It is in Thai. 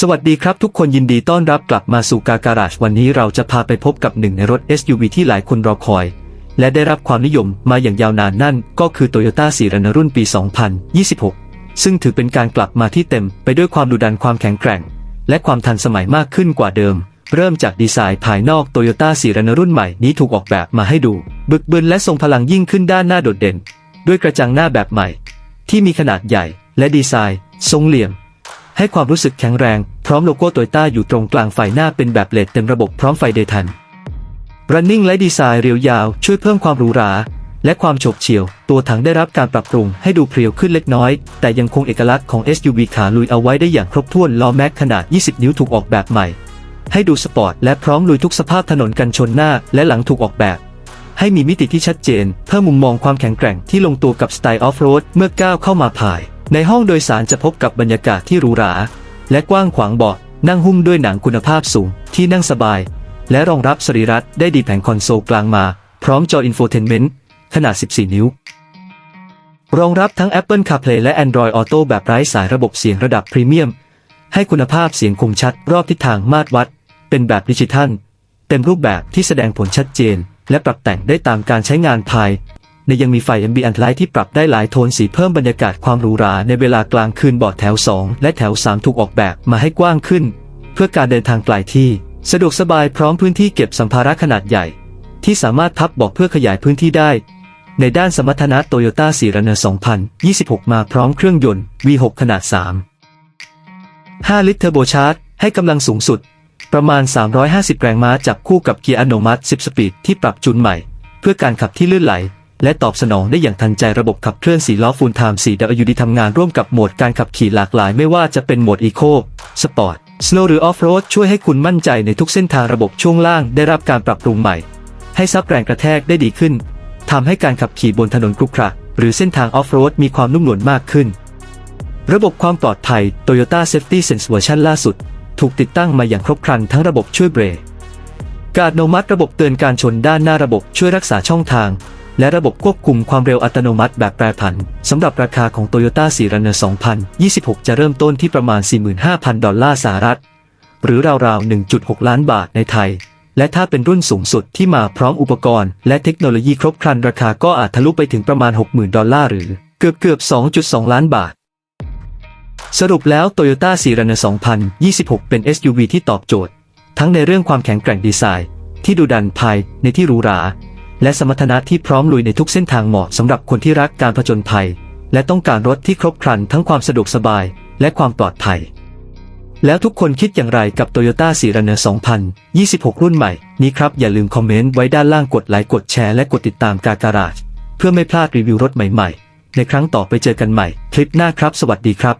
สวัสดีครับทุกคนยินดีต้อนรับกลับมาสู่กาการาชวันนี้เราจะพาไปพบกับหนึ่งในรถ SUV ที่หลายคนรอคอย และได้รับความนิยมมาอย่างยาวนานนั่น ก็คือ Toyota 4รนรุ่นปี 2026 ซึ่งถือเป็นการกลับมาที่เต็มไปด้วยความดุดันความแข็งแกร่ง และความทันสมัยมากขึ้นกว่าเดิม เริ่มจากดีไซน์ภายนอก Toyota 4รนรุ่นใหม่นี้ถูกออกแบบมาให้ดู บึกบึนและทรงพลังยิ่งขึ้นด้านหน้าโดดเด่น ด้วยกระจังหน้าแบบใหม่ ที่มีขนาดใหญ่และดีไซน์ ทรงเหลี่ยม ให้ความรู้สึกแข็งแรง พร้อมโลโก้โตโยต้าอยู่ตรงกลางไฟหน้าเป็นแบบเลดเต็มระบบพร้อมไฟเดย์ทัน Running และดีไซน์เรียวยาวช่วยเพิ่มความหรูหราและความโฉบเฉี่ยว ตัวถังได้รับการปรับปรุงให้ดูเพรียวขึ้นเล็กน้อย แต่ยังคงเอกลักษณ์ของ SUV ขาลุยเอาไว้ได้อย่างครบถ้วนล้อแม็กขนาด 20 นิ้วถูกออกแบบใหม่ ให้ดูสปอร์ตและพร้อมลุยทุกสภาพถนนกันชนหน้าและหลังถูกออกแบบ ให้มีมิติที่ชัดเจน เพิ่มมุมมองความแข็งแกร่งที่ลงตัวกับสไตล์ออฟโรดเมื่อก้าวเข้ามาภาย ในห้องโดยสารจะพบกับบรรยากาศที่หรูหรา และกว้างขวางเบาะนั่งหุ้มด้วยหนังคุณภาพสูง ที่นั่งสบาย และรองรับสรีระได้ดีแผงคอนโซลกลางมา พร้อมจออินโฟเทนเมนต์ขนาด 14 นิ้ว รองรับทั้ง Apple CarPlay และ Android Auto แบบไร้สายระบบเสียงระดับพรีเมียม ให้คุณภาพเสียงคมชัดรอบทิศทางมาตรวัด เป็นแบบดิจิทัล เต็มรูปแบบที่แสดงผลชัดเจน และปรับแต่งได้ตามการใช้งานภายในยังมีไฟ Ambient Light ที่ปรับได้หลายโทนสีเพิ่มบรรยากาศความหรูหราในเวลากลางคืนเบาะแถว 2 และแถว 3 ถูกออกแบบมาให้กว้างขึ้น เพื่อการเดินทางไกลที่ สะดวกสบายพร้อมพื้นที่เก็บสัมภาระขนาดใหญ่ ที่สามารถพับเบาะเพื่อขยายพื้นที่ได้ ในด้านสมรรถนะโตโยต้า4 r u n n e r 2026 มาพร้อมเครื่องยนต์ V6 ขนาด 3 5 ลิตรเทอร์โบชาร์จให้กำลังสูงสุด ประมาณ 350 แรงม้าจับคู่กับเกียร์อัตโนมัติ 10 สปีดที่ปรับจูนใหม่ เพื่อการขับที่ลื่นไหล และตอบสนองได้อย่างทันใจระบบขับเคลื่อน4ล้อฟูลไทม์ 4WD ทำงานร่วมกับโหมดการขับขี่หลากหลาย ไม่ว่าจะเป็นโหมด Eco Sport Snow หรือ Off-road ช่วยให้คุณมั่นใจในทุกเส้นทางระบบช่วงล่างได้รับการปรับปรุงใหม่ ให้ซับแรงกระแทกได้ดีขึ้นทำให้การขับขี่บนถนนกรุขระหรือเส้นทางออฟโรดมีความนุ่มนวลมากขึ้น ระบบความปลอดภัย Toyota Safety Sense เวอร์ชันล่าสุด ถูกติดตั้งมาอย่างครบครันทั้งระบบช่วยเบรกการอัตโนมัติระบบเตือนการชนด้านหน้าระบบช่วยรักษาช่องทาง และระบบควบคุมความเร็วอัตโนมัติแบบแปรผันสำหรับราคาของ Toyota 4 r u n n e r 2026 จะเริ่มต้นที่ประมาณ 45,000 ดอลลาร์สหรัฐ หรือราวๆ 1.6 ล้านบาทในไทย และถ้าเป็นรุ่นสูงสุดที่มาพร้อมอุปกรณ์ และเทคโนโลยีครบครันราคาก็อาจทะลุไปถึงประมาณ 60,000 ดอลลาร์หรือเกือบเกือบๆ2.2 ล้านบาท สรุปแล้ว Toyota 4 r u n n e r 2026 เป็น SUV ที่ตอบโจทย์ ทั้งในเรื่องความแข็งแกร่งดีไซน์ ที่ดูดันภายในที่หรูหรา และสมรรถนะที่พร้อมลุยในทุกเส้นทางเหมาะสำหรับคนที่รักการผจญภัย และต้องการรถที่ครบครันทั้งความสะดวกสบาย และความปลอดภัย แล้วทุกคนคิดอย่างไรกับ Toyota 4 r u n n e r 2026 รุ่นใหม่นี้ครับอย่าลืมคอมเมนต์ไว้ด้านล่างกดไลค์กดแชร์และกดติดตามกาการาจเพื่อไม่พลาดรีวิวรถใหม่ ๆ ในครั้งต่อไปเจอกันใหม่ คลิปหน้าครับ สวัสดีครับ